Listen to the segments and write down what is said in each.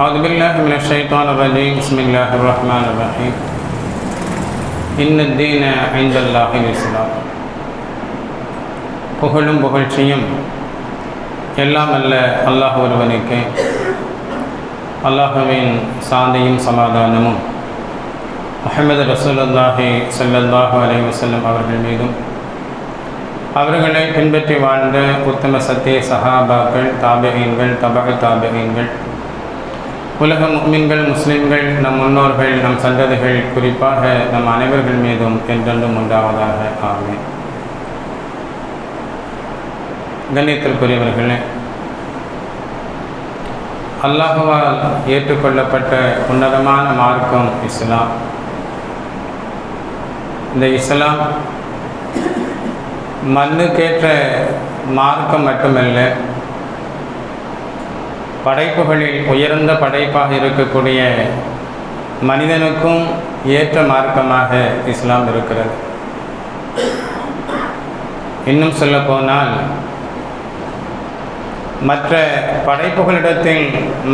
أعوذ بالله من الشيطان الرجيم بسم الله الرحمن الرحيم إن الدين عند الله الإسلام புகழும் புகழ்ச்சியும் எல்லாம் அல்ல அல்லாஹ் ஒருவனுக்கு அல்லாஹுவின் சாந்தியும் சமாதானமும் முஹம்மது ரசூலுல்லாஹி ஸல்லல்லாஹு அலைஹி வஸல்லம் அவர்கள் மீதும் அவர்களை பின்பற்றி வாழ்ந்த உத்தம சத்திய சஹாபாக்கள் தாபிகீன்கள் தபக தாபிகீன்கள் உலக முக்மின்கள் முஸ்லிம்கள் நம் முன்னோர்கள் நம் சந்ததிகள் குறிப்பாக நம் அனைவர்கள் மீதும் என்றென்றும் உண்டாவதாக. ஆமென். கண்ணியத்திற்குரியவர்களே அல்லாஹுவால் ஏற்றுக்கொள்ளப்பட்ட உன்னதமான மார்க்கம் இஸ்லாம். இந்த இஸ்லாம் மண்ணுக்கேற்ற மார்க்கம் மட்டுமல்ல படைப்புகளில் உயர்ந்த படைப்பாக இருக்கக்கூடிய மனிதனுக்கும் ஏற்ற மார்க்கமாக இஸ்லாம் இருக்கிறது. இன்னும் சொல்லப்போனால் மற்ற படைப்புகளிடத்தில்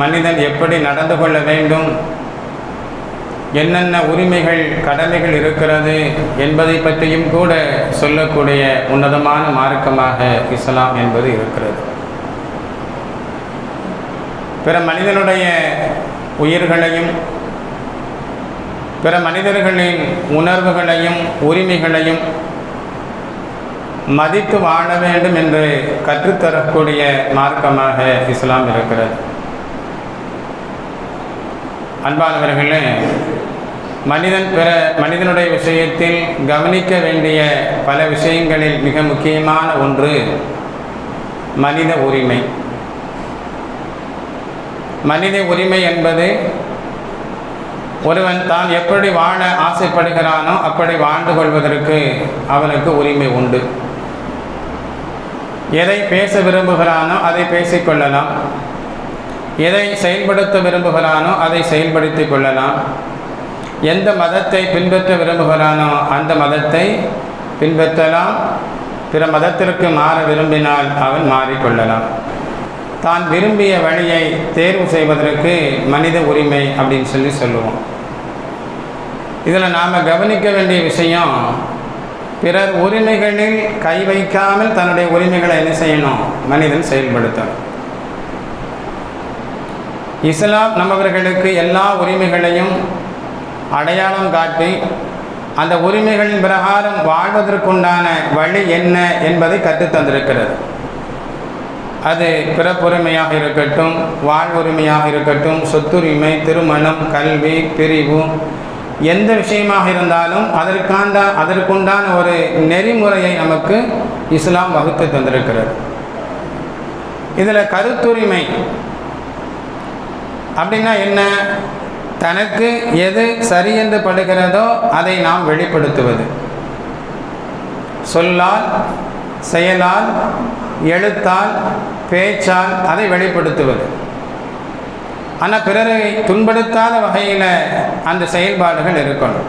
மனிதன் எப்படி நடந்து கொள்ள வேண்டும் என்னென்ன உரிமைகள் கடமைகள் இருக்கிறது என்பதை பற்றியும் கூட சொல்லக்கூடிய உன்னதமான மார்க்கமாக இஸ்லாம் என்பது இருக்கிறது. பிற மனிதனுடைய உயிர்களையும் பிற மனிதர்களின் உணர்வுகளையும் உரிமைகளையும் மதித்து வாழ வேண்டும் என்று கற்றுத்தரக்கூடிய மார்க்கமாக இஸ்லாம் இருக்கிறது. அன்பானவர்களே மனிதன் பிற மனிதனுடைய விஷயத்தில் கவனிக்க வேண்டிய பல விஷயங்களில் மிக முக்கியமான ஒன்று மனித உரிமை. மனித உரிமை என்பது ஒருவன் தான் எப்படி வாழ ஆசைப்படுகிறானோ அப்படி வாழ்ந்து கொள்வதற்கு அவனுக்கு உரிமை உண்டு. எதை பேச விரும்புகிறானோ அதை பேசிக்கொள்ளலாம் எதை செயல்படுத்த விரும்புகிறானோ அதை செயல்படுத்தி கொள்ளலாம். எந்த மதத்தை பின்பற்ற விரும்புகிறானோ அந்த மதத்தை பின்பற்றலாம். பிற மதத்திற்கு மாற விரும்பினால் அவன் மாறிக்கொள்ளலாம் தான் விரும்பிய வழியை தேர்வு செய்வதற்கு மனித உரிமை அப்படின்னு சொல்லி சொல்லுவோம். இதில் நாம் கவனிக்க வேண்டிய விஷயம் பிறர் உரிமைகளில் கை வைக்காமல் தன்னுடைய உரிமைகளை என்ன செய்யணும்? மனிதன் செயல்படுத்தணும். இஸ்லாம் நம்மவர்களுக்கு எல்லா உரிமைகளையும் அடையாளம் காட்டி அந்த உரிமைகளின் பிரகாரம் வாழ்வதற்குண்டான வழி என்ன என்பதை கற்றுத்தந்திருக்கிறது. அது பிறப்புரிமையாக இருக்கட்டும் வாழ்வுரிமையாக இருக்கட்டும் சொத்துரிமை திருமணம் கல்வி பிரிவு எந்த விஷயமாக இருந்தாலும் அதற்கான அதற்குண்டான ஒரு நெறிமுறையை நமக்கு இஸ்லாம் வகுத்து தந்திருக்கிறது. இதில் கருத்துரிமை அப்படின்னா என்ன? தனக்கு எது சரி என்று படுகிறதோ அதை நாம் வெளிப்படுத்துவது. சொல்லால் செயலால் எழுத்தால் பேச்சால் அதை வெளிப்படுத்துவது. ஆனால் பிறரை துன்படுத்தாத வகையில் அந்த செயல்பாடுகள் இருக்கணும்.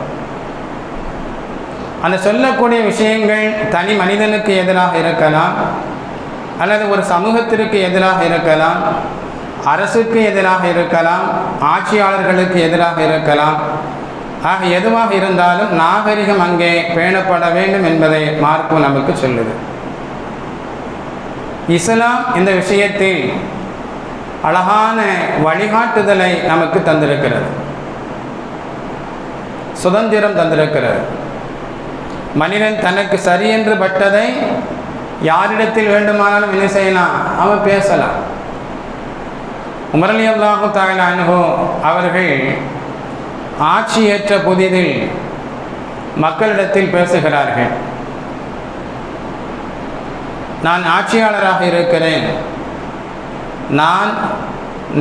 அந்த சொல்லக்கூடிய விஷயங்கள் தனி மனிதனுக்கு எதிராக இருக்கலாம் அல்லது ஒரு சமூகத்திற்கு எதிராக இருக்கலாம் அரசுக்கு எதிராக இருக்கலாம் ஆட்சியாளர்களுக்கு எதிராக இருக்கலாம். ஆக எதுவாக இருந்தாலும் நாகரிகம் அங்கே பேணப்பட வேண்டும் என்பதை மார்க்கும் நமக்கு சொல்லுது. இஸ்லாம் இந்த விஷயத்தில் அழகான வழிகாட்டுதலை நமக்கு தந்திருக்கிறது. சுதந்திரம் தந்திருக்கிறது. மனிதன் தனக்கு சரியென்று பட்டதை யாரிடத்தில் வேண்டுமானாலும் என்ன செய்யலாம்? அவன் பேசலாம். உமரலி அல்லாஹு தாயில அனுகோ அவர்கள் ஆட்சி ஏற்ற புதிதில் மக்களிடத்தில் பேசுகிறார்கள். நான் ஆட்சியாளராக இருக்கிறேன். நான்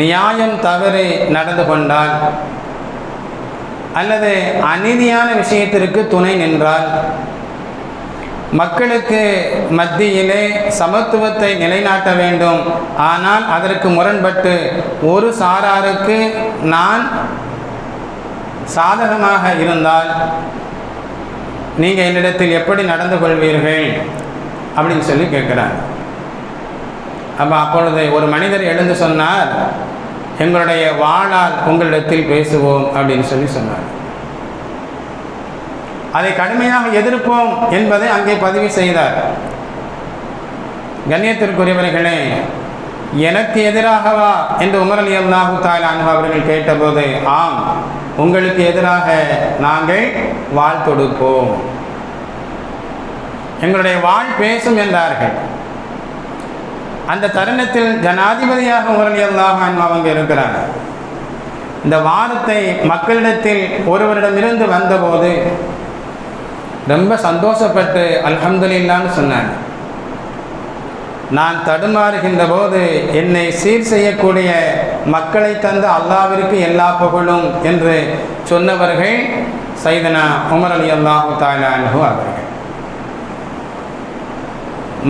நியாயம் தவறி நடந்து கொண்டால் அல்லது அநீதியான விஷயத்திற்கு துணை நின்றால் மக்களுக்கு மத்தியிலே சமத்துவத்தை நிலைநாட்ட வேண்டும். ஆனால் அதற்கு முரண்பட்டு ஒரு சாராருக்கு நான் சாதகமாக இருந்தால் நீங்கள் என்னிடத்தில் எப்படி நடந்து கொள்வீர்கள்? அப்படின்னு சொல்லி கேட்குறாங்க. அப்போ அப்பொழுது ஒரு மனிதர் எழுந்து சொன்னார் எங்களுடைய வாழால் உங்களிடத்தில் பேசுவோம் அப்படின்னு சொல்லி சொன்னார். அதை கடுமையாக எதிர்ப்போம் என்பதை அங்கே பதிவு செய்தார். கண்ணியத்திற்குரியவர்களே எனக்கு எதிராகவா? என்று உமர் அலி அல்லாஹு தாலானு அவர்கள் கேட்டபோது ஆம் உங்களுக்கு எதிராக நாங்கள் வாழ் தொடுப்போம். எங்களுடைய வாழ் பேசும் என்றார்கள். அந்த தருணத்தில் ஜனாதிபதியாக உமர் அல்லாஹ் அவங்க இருக்கிறாங்க இந்த வாரத்தை மக்களிடத்தில் ஒருவரிடமிருந்து வந்தபோது ரொம்ப சந்தோஷப்பட்டு அல்ஹம்துலில்லான்னு சொன்னாங்க. நான் தடுமாறுகின்ற போது என்னை சீர் செய்யக்கூடிய மக்களை தந்த அல்லாவிற்கு எல்லா புகழும் என்று சொன்னவர்கள் சைதனா உமர் அலி அல்லாஹு தாயானு அவர்கள்.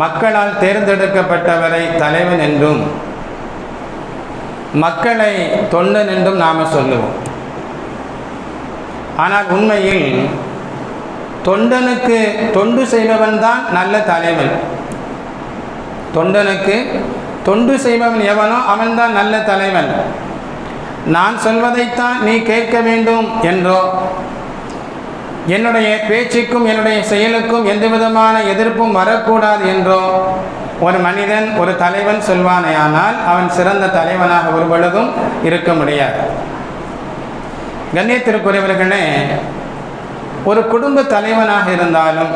மக்களால் தேர்ந்தெடுக்கப்பட்டவரை தலைவன் என்றும் மக்களை தொண்டன் என்றும் நாம் சொல்லுவோம். ஆனால் உண்மையில் தொண்டனுக்கு தொண்டு செய்பவன் தான் நல்ல தலைவன். தொண்டனுக்கு தொண்டு செய்பவன் எவனோ அவன்தான் நல்ல தலைவன். நான் சொல்வதைத்தான் நீ கேட்க வேண்டும் என்றோ என்னுடைய பேச்சுக்கும் என்னுடைய செயலுக்கும் எந்த விதமான எதிர்ப்பும் வரக்கூடாது என்றோ ஒரு மனிதன் ஒரு தலைவன் சொல்வானேயானால் அவன் சிறந்த தலைவனாக ஒரு பொழுதும் இருக்க முடியாது. கண்ணியத்திற்குரியவர்களே ஒரு குடும்ப தலைவனாக இருந்தாலும்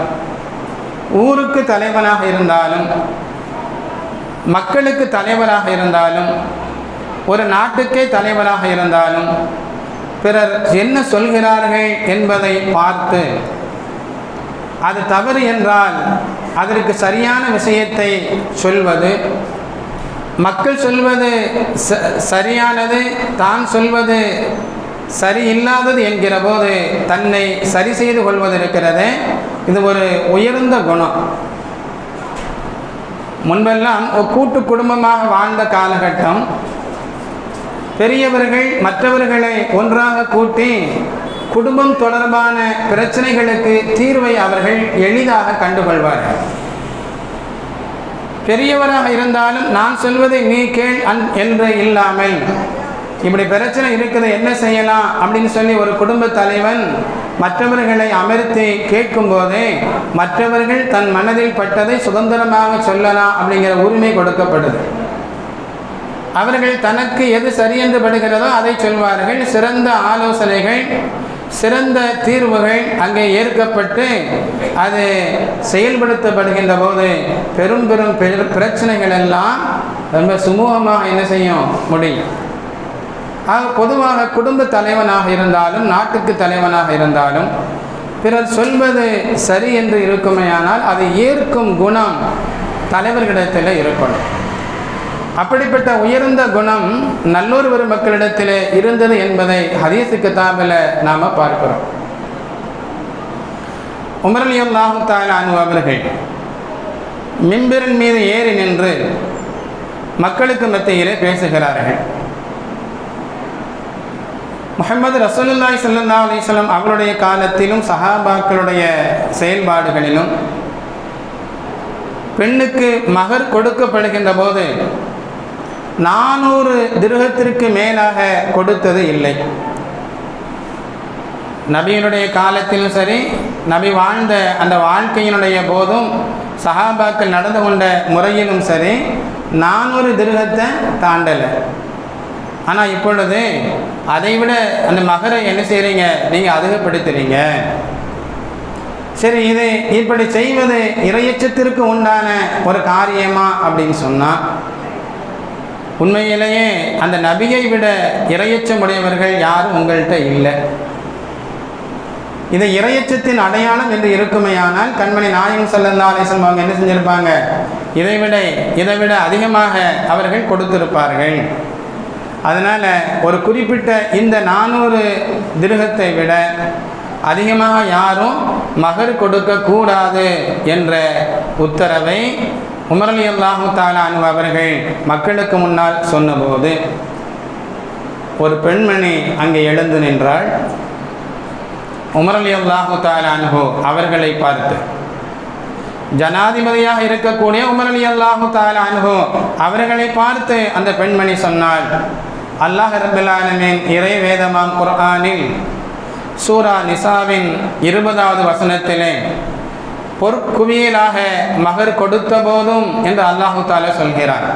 ஊருக்கு தலைவனாக இருந்தாலும் மக்களுக்கு தலைவராக இருந்தாலும் ஒரு நாட்டுக்கே தலைவராக இருந்தாலும் பிறர் என்ன சொல்கிறார்கள் என்பதை பார்த்து அது தவறு என்றால் அதற்கு சரியான விஷயத்தை சொல்வது மக்கள் சொல்வது ச- சரியானது தான் சொல்வது சரியில்லாதது என்கிற போது தன்னை சரி செய்து கொள்வது இருக்கிறது இது ஒரு உயர்ந்த குணம். முன்பெல்லாம் ஒரு கூட்டு குடும்பமாக வாழ்ந்த காலகட்டம் பெரியவர்கள் மற்றவர்களை ஒன்றாக கூட்டி குடும்பம் தொடர்பான பிரச்சனைகளுக்கு தீர்வை அவர்கள் எளிதாக கண்டுகொள்வார்கள் பெரியவராக இருந்தாலும் நான் சொல்வதை நீ கேள் அன் என்று இல்லாமல் இப்படி பிரச்சனை இருக்குது என்ன செய்யலாம்? அப்படின்னு சொல்லி ஒரு குடும்ப தலைவன் மற்றவர்களை அமர்த்தி கேட்கும்போதே மற்றவர்கள் தன் மனதில் பட்டதை சுதந்திரமாக சொல்லலாம் அப்படிங்கிற உரிமை கொடுக்கப்படுது. அவர்கள் தனக்கு எது சரியென்று படுகிறதோ அதை சொல்வார்கள். சிறந்த ஆலோசனைகள் சிறந்த தீர்வுகள் அங்கே ஏற்கப்பட்டு அது செயல்படுத்தப்படுகின்ற போது பெரும் பெரும் பிரச்சனைகள் எல்லாம் ரொம்ப சுமூகமாக என்ன செய்யும்? முடியும். ஆக பொதுவாக குடும்ப தலைவனாக இருந்தாலும் நாட்டுக்கு தலைவனாக இருந்தாலும் பிறர் சொல்வது சரி என்று இருக்குமேயானால் அதை ஏற்கும் குணம் தலைவர்களிடத்தில் இருக்கணும். அப்படிப்பட்ட உயர்ந்த குணம் நல்லூர் வரும் மக்களிடத்தில் இருந்தது என்பதை ஹதீஸு கிதாபில் நாம் பார்க்கிறோம். உமரலியம் அல்லாஹு அனு அவர்கள் மிம்பரின் மீது ஏறி நின்று மக்களுக்கு மத்தியிலே பேசுகிறார்கள். முஹம்மது ரசூலுல்லாய் சல்லா அலைஹி அவருடைய காலத்திலும் சஹாபாக்களுடைய செயல்பாடுகளிலும் பெண்ணுக்கு மகர் கொடுக்கப்படுகின்ற போது நானூறு திருகத்திற்கு மேலாக கொடுத்தது இல்லை. நபியினுடைய காலத்திலும் சரி நபி வாழ்ந்த அந்த வாழ்க்கையினுடைய போதும் சஹாபாக்கள் நடந்து கொண்ட முறையிலும் சரி நானூறு திருகத்தை தாண்டலை. ஆனால் இப்பொழுது அதை விட அந்த மகரை என்ன செய்கிறீங்க நீங்கள் அதிகப்படுத்துறீங்க. சரி இது இப்படி செய்வது இரையச்சத்திற்கு உண்டான ஒரு காரியமா அப்படின்னு சொன்னால் உண்மையிலேயே அந்த நபியை விட இரையச்சமுடையவர்கள் யாரும் உங்கள்கிட்ட இல்லை. இதை இரையச்சத்தின் அடையாளம் என்று இருக்குமேயானால் கண்மணி நாயகம் சல்லல்லா அலிஸ்லம் அவங்க என்ன செஞ்சிருப்பாங்க? இதை விட இதை விட அதிகமாக அவர்கள் கொடுத்திருப்பார்கள். அதனால் ஒரு குறிப்பிட்ட இந்த நானூறு திருகத்தை விட அதிகமாக யாரும் மகர் கொடுக்கக்கூடாது என்ற உத்தரவை உமரலி அல்லாஹு தாலானு அவர்கள் மக்களுக்கு முன்னால் சொன்னபோது ஒரு பெண்மணி அங்கே எழுந்து நின்றாள். உமரலி அல்லாஹு தாலானு அவர்களை பார்த்து ஜனாதிபதியாக இருக்கக்கூடிய உமரலி அல்லாஹு தாலானு அவர்களை பார்த்து அந்த பெண்மணி சொன்னாள். அல்லாஹ் ரபுல்லாலமின் இறை வேதமாம் குர்ஆனில் சூரா நிசாவின் இருபதாவது வசனத்திலே பொற்குவியலாக மகர் கொடுத்த போதும் என்று அல்லாஹு தாலா சொல்கிறார்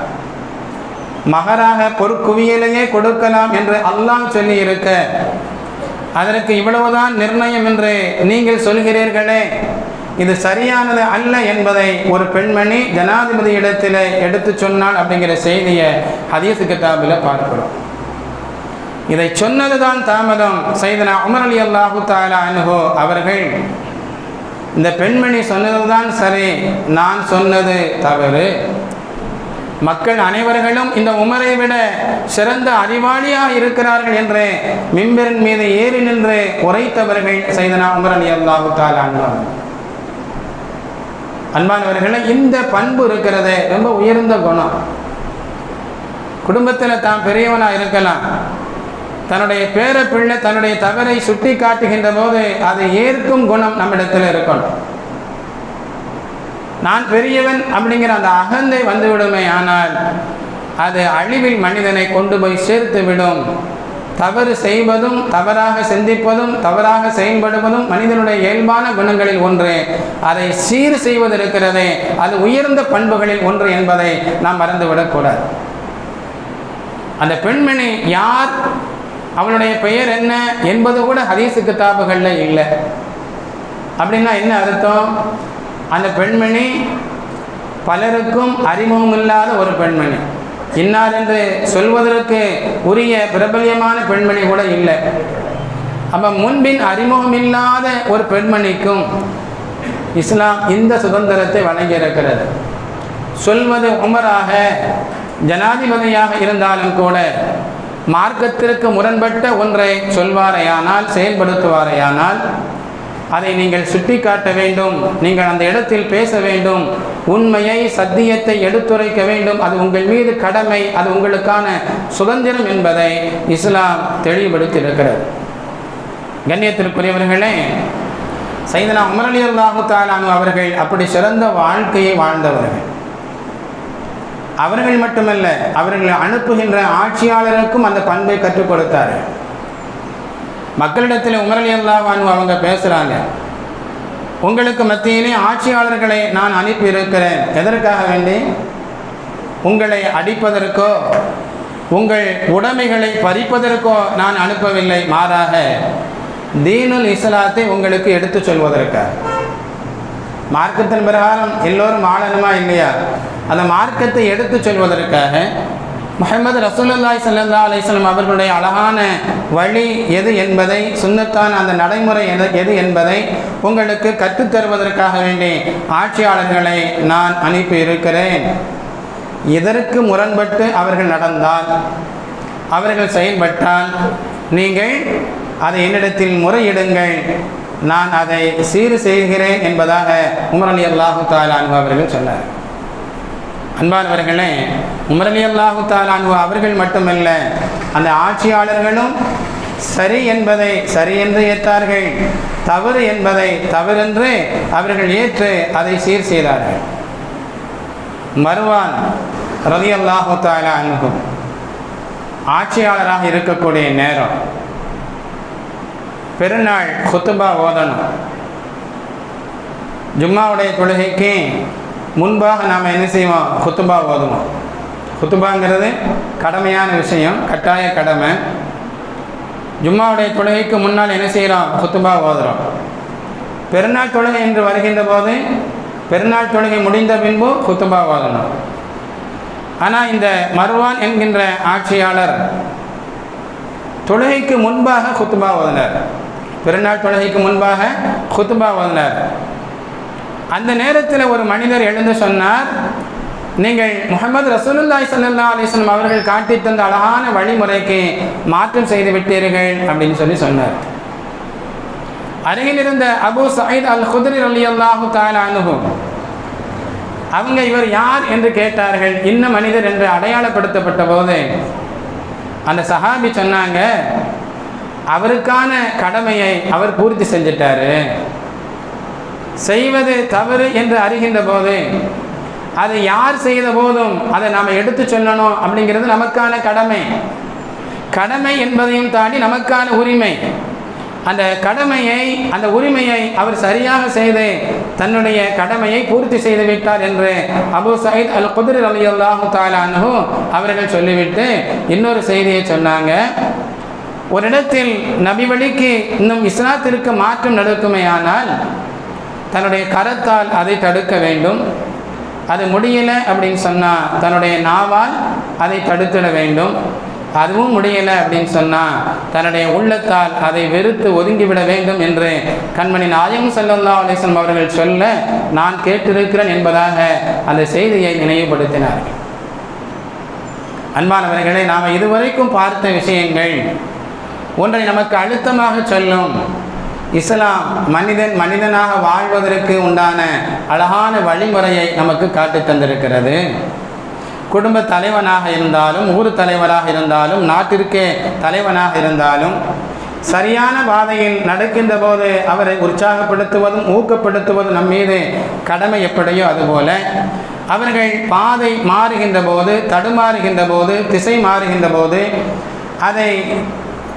மகராக பொற்குவியலையே கொடுக்கலாம் என்று அல்லாஹ் சொல்லி இருக்க அதற்கு இவ்வளவுதான் நிர்ணயம் என்று நீங்கள் சொல்கிறீர்களே. இது சரியானது அல்ல என்பதை ஒரு பெண்மணி ஜனாதிபதி இடத்தில் எடுத்து சொன்னாள் அப்படிங்கிற செய்தியை ஹதீஸ் கிதாபில் பார்க்கிறோம். இதை சொன்னதுதான் தாமதம். செய்தனா உமர் அலி அல்லாஹு தாலா அனுகோ அவர்கள் இந்த பெண்மணி சொன்னதுதான் சரி நான் சொன்னது தவறு. மக்கள் அனைவர்களும் இந்த உமரை விட சிறந்த அறிவாளியாக இருக்கிறார்கள் என்று மிம்பரின் மீது ஏறி நின்று உரைத்தவர்கள் செய்தனா உமர் அலி அல்லாஹு தாலா இந்த பண்பு இருக்கிறது ரொம்ப உயர்ந்த குணம். குடும்பத்தில் தான் பெரியவனாக இருக்கலாம். தன்னுடைய பேர பிள்ளை தன்னுடைய தவறை சுட்டி காட்டுகின்ற போது அதை ஏற்கும் குணம் நம்மிடத்தில் இருக்கணும். நான் பெரியவன் அப்படிங்கிற அந்த அகந்தை வந்துவிடுமே ஆனால் அது அழிவில் மனிதனை கொண்டு போய் சேர்த்து விடும் தவறு செய்வதும் தவறாக சிந்திப்பதும் தவறாக செயல்படுவதும் மனிதனுடைய இயல்பான குணங்களில் ஒன்று. அதை சீர் செய்வது இருக்கிறதே அது உயர்ந்த பண்புகளில் ஒன்று என்பதை நாம் மறந்துவிடக்கூடாது. அந்த பெண்மணி யார் அவளுடைய பெயர் என்ன என்பது கூட ஹதீசு கிதாபுகளில் இல்லை. அப்படின்னா என்ன அர்த்தம்? அந்த பெண்மணி பலருக்கும் அறிமுகம் இல்லாத ஒரு பெண்மணி. இன்னார் என்று சொல்வதற்கு உரிய பிரபல்யமான பெண்மணி கூட இல்லை. அப்போ முன்பின் அறிமுகம் இல்லாத ஒரு பெண்மணிக்கும் இஸ்லாம் இந்த சுதந்திரத்தை வழங்கியிருக்கிறது சொல்வது உமராக ஜனாதிபதியாக இருந்தாலும் கூட மார்க்கத்திற்கு முரண்பட்ட ஒன்றை சொல்வாரையானால் செயல்படுத்துவாரையானால் அதை நீங்கள் சுட்டிக்காட்ட வேண்டும் நீங்கள் அந்த இடத்தில் பேச வேண்டும் உண்மையை சத்தியத்தை எடுத்துரைக்க வேண்டும் அது உங்கள் மீது கடமை அது உங்களுக்கான சுதந்திரம் என்பதை இஸ்லாம் தெளிவுபடுத்தியிருக்கிறது. கண்ணியத்திற்குரியவர்களே சைதனா உமர் அல்லாஹு தாலானு அவர்கள் அப்படி சிறந்த வாழ்க்கையை வாழ்ந்தவர்கள். அவர்கள் மட்டுமல்ல அவர்களை அனுப்புகின்ற ஆட்சியாளருக்கும் அந்த பண்பை கற்றுக் கொடுத்தார். மக்களிடத்தில் உமரலி அல்லாஹானு அவங்க பேசுகிறாங்க உங்களுக்கு மத்தியிலே ஆட்சியாளர்களை நான் அனுப்பி இருக்கிறேன் எதற்காக வேண்டி? உங்களை அடிப்பதற்கோ உங்கள் உடைமைகளை பறிப்பதற்கோ நான் அனுப்பவில்லை. மாறாக தீனுல் இஸ்லாத்தை உங்களுக்கு எடுத்து சொல்வதற்காக. மார்க்கத்தின் பிரகாரம் எல்லோரும் ஆளணுமா இல்லையா? அந்த மார்க்கத்தை எடுத்து சொல்வதற்காக முகமது ரசூலுல்லாய் சல்லா அலிஸ்லாம் அவர்களுடைய அழகான வழி எது என்பதை சுண்ணத்தான அந்த நடைமுறை எது எது என்பதை உங்களுக்கு கற்றுத்தருவதற்காக வேண்டி ஆட்சியாளர்களை நான் அனுப்பி இருக்கிறேன். இதற்கு முரண்பட்டு அவர்கள் நடந்தால் அவர்கள் செயல்பட்டால் நீங்கள் அதை என்னிடத்தில் முறையிடுங்கள். நான் அதை சீர் செய்கிறேன் என்பதாக உமர் அலி அல்லாஹு தாலான் அவர்கள் சொன்னார். அன்பானவர்களே உமரலி அல்லாஹு தாலானு அவர்கள் மட்டுமல்ல அந்த ஆட்சியாளர்களும் சரி என்பதை சரி என்று ஏற்றார்கள் தவறு என்பதை தவறென்று அவர்கள் ஏற்று அதை சீர் செய்தார்கள். மறுவான் ரதி அல்லாஹு தாலா அனுகும் ஆட்சியாளராக இருக்கக்கூடிய நேரம். பெருநாள் குத்துபா ஓதணும். ஜும்மாவுடைய தொழுகைக்கு முன்பாக நாம் என்ன செய்வோம்? குத்துபா ஓதுவோம். குத்துபாங்கிறது கடமையான விஷயம் கட்டாய கடமை. ஜும்மாவுடைய தொழுகைக்கு முன்னால் என்ன செய்கிறோம் குத்துபா ஓதுறோம். பெருநாள் தொழுகை என்று வருகின்ற போது பெருநாள் தொழுகை முடிந்த பின்பு குத்துபா ஓதணும். ஆனால் இந்த மருவான் என்கின்ற ஆட்சியாளர் தொழுகைக்கு முன்பாக குத்துபா ஓதினார். பெருநாள் தொழுகைக்கு முன்பாக குத்துபா ஓதினார். அந்த நேரத்தில் ஒரு மனிதர் எழுந்து சொன்னார் நீங்கள் முகமது ரசூலுல்லாய் சல்லா அலிஸ்லம் அவர்கள் காட்டி தந்த அழகான வழிமுறைக்கு மாற்றம் செய்து விட்டீர்கள் அப்படின்னு சொல்லி சொன்னார். அருகில் இருந்த அபு சயீத் அல் குதிரி அலி அல்லாஹு அனுபவம் அவங்க இவர் யார் என்று கேட்டார்கள் இன்ன மனிதர் என்று அடையாளப்படுத்தப்பட்ட போது அந்த சஹாபி சொன்னாங்க அவருக்கான கடமையை அவர் பூர்த்தி செஞ்சிட்டாரு. செய்வது தவறு என்று அறிகின்ற போது அதை யார் செய்த போதும் அதை நாம் எடுத்து சொல்லணும் அப்படிங்கிறது நமக்கான கடமை. கடமை என்பதையும் தாண்டி நமக்கான உரிமை. அந்த கடமையை அந்த உரிமையை அவர் சரியாக செய்து தன்னுடைய கடமையை பூர்த்தி செய்து விட்டார் என்று அபு சயீத் அல் குதிர் அலி அல்லாஹு தாலானு அவர்கள் சொல்லிவிட்டு இன்னொரு செய்தியை சொன்னாங்க. ஒரு இடத்தில் நபி வழிக்கு இன்னும் இஸ்லாத்திற்கு மாற்றம் நடக்குமேயானால் தன்னுடைய கரத்தால் அதை தடுக்க வேண்டும். அது முடியலை அப்படின்னு சொன்னால் தன்னுடைய நாவால் அதை தடுத்திட வேண்டும். அதுவும் முடியலை அப்படின்னு சொன்னால் தன்னுடைய உள்ளத்தால் அதை வெறுத்து ஒதுங்கிவிட வேண்டும் என்று கண்மணி நாயகம் செல்லல்லா அலிஸ்லம் அவர்கள் சொல்ல நான் கேட்டிருக்கிறேன் என்பதாக அந்த செய்தியை நினைவுபடுத்தினார்கள் அன்பானவர்களை நாம் இதுவரைக்கும் பார்த்த விஷயங்கள் ஒன்றை நமக்கு அழுத்தமாக சொல்லும். இஸ்லாம் மனிதன் மனிதனாக வாழ்வதற்கு உண்டான அழகான வழிமுறையை நமக்கு காட்டி தந்திருக்கிறது. குடும்ப தலைவனாக இருந்தாலும் ஊர் தலைவராக இருந்தாலும் நாட்டிற்கே தலைவனாக இருந்தாலும் சரியான பாதையில் நடக்கின்ற போது அவரை உற்சாகப்படுத்துவதும் ஊக்கப்படுத்துவதும் நம் மீது கடமை எப்படியோ அதுபோல அவர்கள் பாதை மாறுகின்ற போது தடுமாறுகின்ற போது திசை மாறுகின்ற போது அதை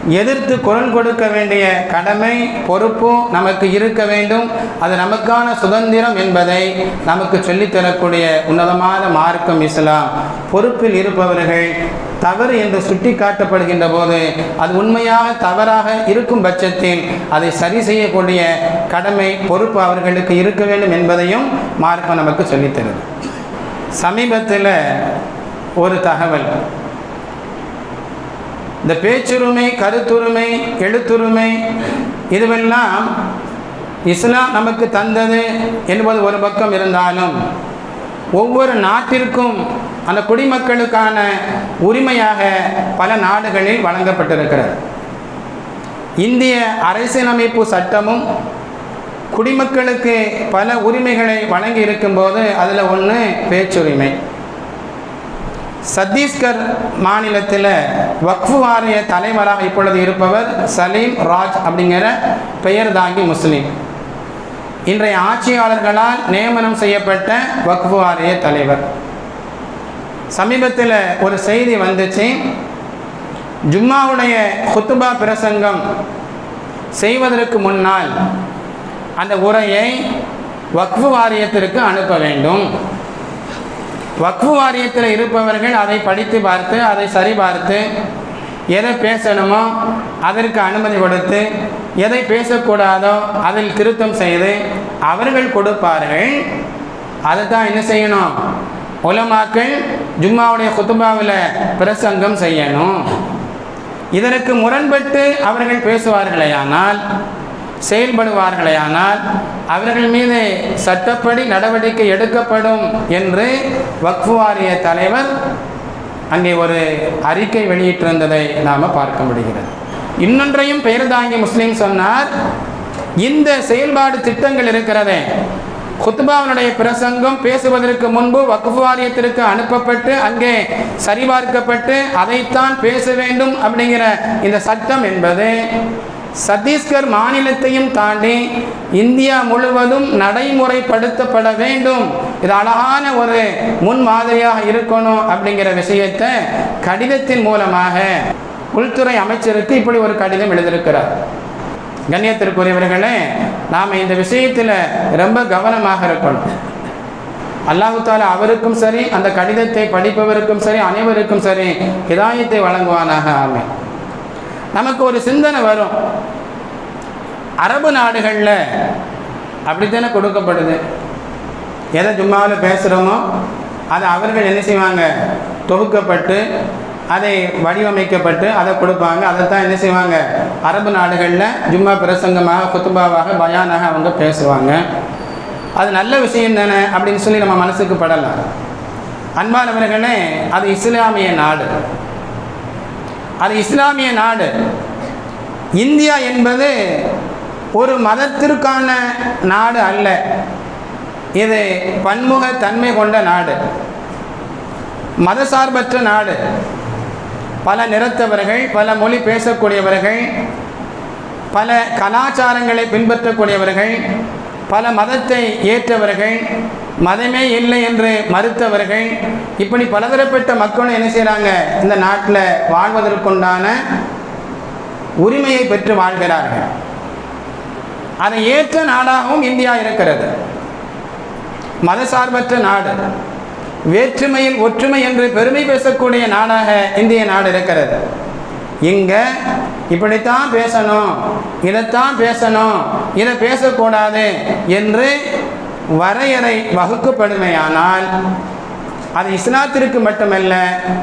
எதிர்த்து குரல் கொடுக்க வேண்டிய கடமை பொறுப்பும் நமக்கு இருக்க வேண்டும். அது நமக்கான சுதந்திரம் என்பதை நமக்கு சொல்லித்தரக்கூடிய உன்னதமான மார்க்கம் இஸ்லாம். பொறுப்பில் இருப்பவர்கள் தவறு என்று சுட்டி காட்டப்படுகின்ற போது அது உண்மையாக தவறாக இருக்கும் பட்சத்தில் அதை சரி செய்யக்கூடிய கடமை பொறுப்பு அவர்களுக்கு இருக்க வேண்டும் என்பதையும் மார்க்கம் நமக்கு சொல்லித்தருது. சமீபத்தில் ஒரு தகவல். இந்த பேச்சுரிமை கருத்துரிமை எழுத்துரிமை இதுவெல்லாம் இஸ்லாம் நமக்கு தந்தது என்பது ஒரு பக்கம் இருந்தாலும் ஒவ்வொரு நாட்டிற்கும் அந்த குடிமக்களுக்கான உரிமையாக பல நாடுகளில் வழங்கப்பட்டிருக்கிறது. இந்திய அரசியலமைப்பு சட்டமும் குடிமக்களுக்கு பல உரிமைகளை வழங்கி இருக்கும்போது அதில் ஒன்று பேச்சுரிமை. சத்தீஸ்கர் மாநிலத்தில் வக்ஃபு வாரிய தலைவராக இப்பொழுது இருப்பவர் சலீம் ராஜ் அப்படிங்கிற பெயர் தாங்கி முஸ்லீம். இன்றைய ஆட்சியாளர்களால் நியமனம் செய்யப்பட்ட வக்ஃபு வாரிய தலைவர். சமீபத்தில் ஒரு செய்தி வந்துச்சு. ஜும்மாவுடைய குத்துபா பிரசங்கம் செய்வதற்கு முன்னால் அந்த உரையை வக்ஃபு வாரியத்திற்கு அனுப்ப வேண்டும். வக்ஃபு வாரியத்தில் இருப்பவர்கள் அதை படித்து பார்த்து அதை சரிபார்த்து எதை பேசணுமோ அதற்கு அனுமதி கொடுத்து எதை பேசக்கூடாதோ அதில் திருத்தம் செய்து அவர்கள் கொடுப்பார்கள். அதை தான் என்ன செய்யணும்? உலமாக்கள் ஜும்மாவுடைய குத்துபாவில் பிரசங்கம் செய்யணும். இதற்கு முரண்பட்டு அவர்கள் செயல்படுவார்களே செயல்படுவார்களேயானால் அவர்கள் மீது சட்டப்படி நடவடிக்கை எடுக்கப்படும் என்று வக்ஃபு வாரிய தலைவர் அங்கே ஒரு அறிக்கை வெளியிட்டிருந்ததை நாம் பார்க்க முடிகிறது. இன்னொன்றையும் பெயர் தாங்கி முஸ்லீம் சொன்னார் இந்த செயல்பாடு திட்டங்கள் இருக்கிறதே. குத்துபாவினுடைய பிரசங்கம் பேசுவதற்கு முன்பு வக்ஃபு வாரியத்திற்கு அனுப்பப்பட்டு அங்கே சரிபார்க்கப்பட்டு அதைத்தான் பேச வேண்டும் அப்படிங்கிற இந்த சட்டம் என்பது சத்தீஸ்கர் மாநிலத்தையும் தாண்டி இந்தியா முழுவதும் நடைமுறைப்படுத்தப்பட வேண்டும். இது அழகான ஒரு முன்மாதிரியாக இருக்கணும் அப்படிங்கிற விஷயத்தை கடிதத்தின் மூலமாக உள்துறை அமைச்சருக்கு இப்படி ஒரு கடிதம் எழுதியிருக்கிறார். கண்ணியத்திற்குரியவர்களே நாம் இந்த விஷயத்தில் ரொம்ப கவனமாக இருக்கணும். அல்லாஹு தாலா அவருக்கும் சரி அந்த கடிதத்தை படிப்பவருக்கும் சரி அனைவருக்கும் சரி இதாயத்தை வழங்குவானாக ஆமை நமக்கு ஒரு சிந்தனை வரும். அரபு நாடுகளில் அப்படித்தானே கொடுக்கப்படுது. எதை ஜும்மாவில் பேசுகிறோமோ அதை அவர்கள் என்ன செய்வாங்க? தொகுக்கப்பட்டு அதை வடிவமைக்கப்பட்டு அதை கொடுப்பாங்க. அதை தான் என்ன செய்வாங்க? அரபு நாடுகளில் ஜும்மா பிரசங்கமாக குத்துபாவாக பயானாக அவங்க பேசுவாங்க. அது நல்ல விஷயம் தானே அப்படின்னு சொல்லி நம்ம மனசுக்கு படலாம். அன்பானவர்களே அது இஸ்லாமிய நாடு. அது இஸ்லாமிய நாடு. இந்தியா என்பது ஒரு மதத்திற்கான நாடு அல்ல. இது பன்முக தன்மை கொண்ட நாடு. மதசார்பற்ற நாடு. பல நிறத்தவர்கள் பல மொழி பேசக்கூடியவர்கள் பல கலாச்சாரங்களை பின்பற்றக்கூடியவர்கள் பல மதத்தை ஏற்றவர்கள் மதமே இல்லை என்று மறுத்தவர்கள் இப்படி பலதரப்பட்ட மக்களும் என்ன செய்கிறாங்க இந்த நாட்டில் வாழ்வதற்குண்டான உரிமையை பெற்று வாழ்கிறார்கள். அதை ஏற்ற நாடாகவும் இந்தியா இருக்கிறது. மதசார்பற்ற நாடு வேற்றுமையில் ஒற்றுமை என்று பெருமை பேசக்கூடிய நாடாக இந்திய நாடு இருக்கிறது. இங்கே இப்படித்தான் பேசணும் இதைத்தான் பேசணும் இதை பேசக்கூடாது என்று வரையறை வகுக்கப்படுமையானால் அது இஸ்லாத்திற்கு மட்டுமல்ல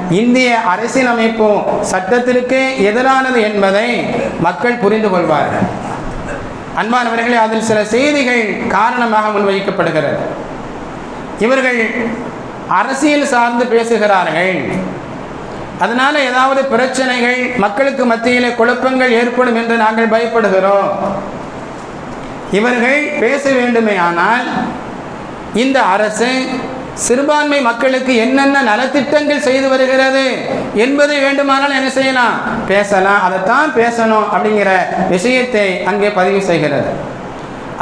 இந்திய அரசியலமைப்பு சட்டத்திற்கு எதிரானது என்பதை மக்கள் புரிந்து கொள்வார்கள். அன்பானவர்களே அதில் சில செய்திகள் காரணமாக முன்வைக்கப்படுகிறது. இவர்கள் அரசியல் சார்ந்து பேசுகிறார்கள். அதனால் ஏதாவது பிரச்சனைகள் மக்களுக்கு மத்தியிலே குழப்பங்கள் ஏற்படும் என்று நாங்கள் பயப்படுகிறோம். இவர்கள் பேச வேண்டுமே ஆனால் இந்த அரசு சிறுபான்மை மக்களுக்கு என்னென்ன நலத்திட்டங்கள் செய்து வருகிறது என்பதை வேண்டுமானால் என்ன செய்யலாம்? பேசலாம். அதைத்தான் பேசணும் அப்படிங்கிற விஷயத்தை அங்கே பதிவு செய்கிறது.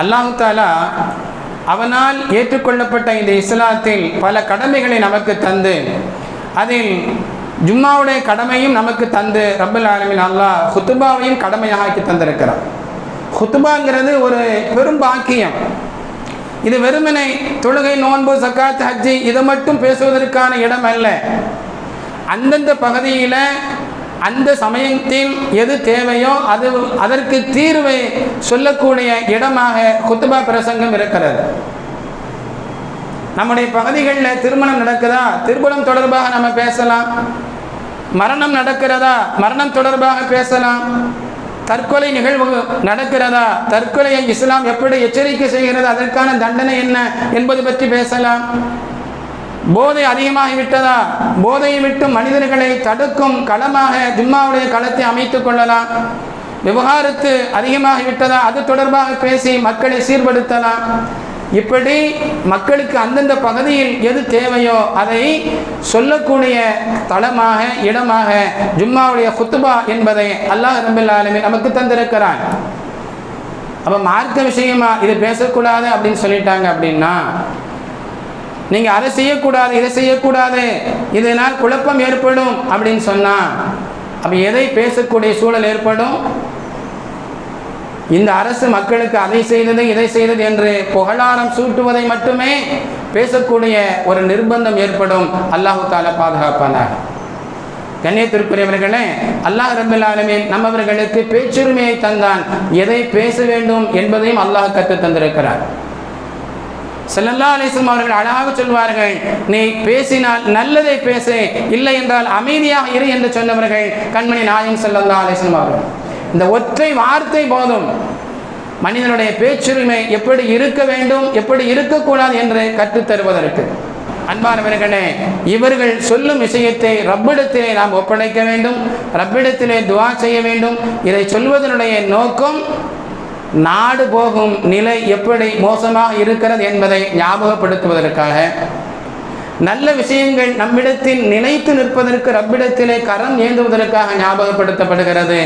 அல்லாஹு தாலா அவனால் ஏற்றுக்கொள்ளப்பட்ட இந்த இஸ்லாத்தில் பல கடமைகளை நமக்கு தந்து அதில் ஜும்மாவுடைய கடமையும் நமக்கு தந்து ரப்பல் ஆலமின். அல்லாஹ் ஹுத்துபாவையும் கடமையாக ஆக்கி தந்திருக்கிறார் ஹுத்துபாங்கிறது ஒரு பெரும் பாக்கியம். இது வெறுமனை தொழுகை நோன்பு சக்காத் ஹஜ்ஜி இதை மட்டும் பேசுவதற்கான இடம் அல்ல. அந்தந்த பகுதியில் அந்த சமயத்தில் எது தேவையோ அது அதற்கு தீர்வை சொல்லக்கூடிய இடமாக குத்துபா பிரசங்கம் இருக்கிறது. நம்முடைய பகுதிகளில் திருமணம் நடக்குதா? திருமணம் தொடர்பாக நம்ம பேசலாம். மரணம் நடக்கிறதா? மரணம் தொடர்பாக பேசலாம். தற்கொலை நிகழ்வு நடக்கிறதா? தற்கொலையை இஸ்லாம் எப்படி எச்சரிக்கை செய்கிறது? அதற்கான தண்டனை என்ன என்பது பற்றி பேசலாம். போதை அதிகமாகிவிட்டதா போதையை விட்டு மனிதர்களை தடுக்கும் களமாக ஜிம்மாவுடைய களத்தை அமைத்துக் கொள்ளலாம். விவகாரத்து அதிகமாகிவிட்டதா அது தொடர்பாக பேசி மக்களை சீர்படுத்தலாம். இப்படி மக்களுக்கு அந்தந்த பகுதியில் எது தேவையோ அதை சொல்லக்கூடிய தளமாக இடமாக ஜும்மாவுடைய குத்துபா என்பதை அல்லாஹ் ரபில்லாலுமே நமக்கு தந்திருக்கிறான். அப்போ மார்க்க விஷயமா இது பேசக்கூடாது அப்படின்னு சொல்லிட்டாங்க அப்படின்னா நீங்கள் அதை செய்யக்கூடாது இதை செய்யக்கூடாது இதனால் குழப்பம் ஏற்படும் அப்படின்னு சொன்னால் அப்போ எதை பேசக்கூடிய சூழல் ஏற்படும்? இந்த அரசு மக்களுக்கு அதை செய்தது இதை செய்தது என்று புகழாரம் சூட்டுவதை மட்டுமே பேசக்கூடிய ஒரு நிர்பந்தம் ஏற்படும். அல்லாஹு தாலா பாதுகாப்பானார் கண்ணியத்திற்குரியவர்களே அல்லாஹ் ரபுல்லாலுமீன் நம்மவர்களுக்கு பேச்சுரிமையை தந்தான். எதை பேச வேண்டும் என்பதையும் அல்லாஹ் கற்று தந்திருக்கிறார். செல்லல்லா அலிஸ்லம் அவர்கள் அழகாக சொல்வார்கள் நீ பேசினால் நல்லதை பேசு இல்லை என்றால் அமைதியாக இரு என்று சொன்னவர்கள் கண்மணி நாயம் செல்லல்லா அலிஸ்லம் அவர்கள். இந்த ஒற்றை வார்த்தை போதும். மனிதனுடைய பேச்சுரிமை எப்படி இருக்க வேண்டும் எப்படி இருக்கக்கூடாது என்று கற்றுத்தருவதற்கு அன்பானவர்களே இவர்கள் சொல்லும் விஷயத்தை ரப்பிடத்திலே நாம் ஒப்படைக்க வேண்டும் ரப்பிடத்திலே துவா செய்ய வேண்டும். இதை சொல்வதனுடைய நோக்கம் நாடு போகும் நிலை எப்படி மோசமாக இருக்கிறது என்பதை ஞாபகப்படுத்துவதற்காக. நல்ல விஷயங்கள் நம்மிடத்தில் நிலைத்து நிற்பதற்கு ரப்பிடத்திலே கரம் ஏந்துவதற்காக ஞாபகப்படுத்தப்படுகிறது.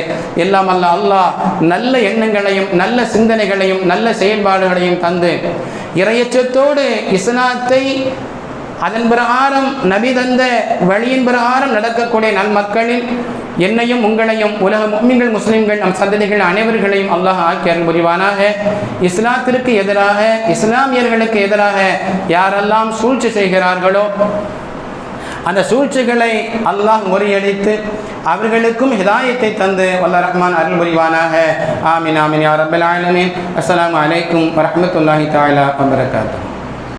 எல்லாம் அல்ல அல்லாஹ் நல்ல எண்ணங்களையும் நல்ல சிந்தனைகளையும் நல்ல செயல்பாடுகளையும் தந்து இறையச்சத்தோடு இஸ்லாத்தை அதன் பிரகாரம் நபி தந்த வழியின் பிரகாரம் நடக்கக்கூடிய நன்மக்களில் என்னையும் உங்களையும் உலக முஸ்லிம்கள் முஸ்லிம்கள் நம் சந்ததிகள் அனைவர்களையும் அல்லாஹ் ஆக்கி அருள் புரிவானாக. இஸ்லாத்திற்கு எதிராக இஸ்லாமியர்களுக்கு எதிராக யாரெல்லாம் சூழ்ச்சி செய்கிறார்களோ அந்த சூழ்ச்சிகளை அல்லாஹ் முறியடித்து அவர்களுக்கும் ஹிதாயத்தை தந்து வல்ல ரஹ்மான் அருள் புரிவானாக. ஆமின் ஆமின் யார் ரப்பல் ஆலமீன். அஸ்லாம் அலைக்கும் வரமத்துல்லாஹி தஆலா வபரகாத்துஹு.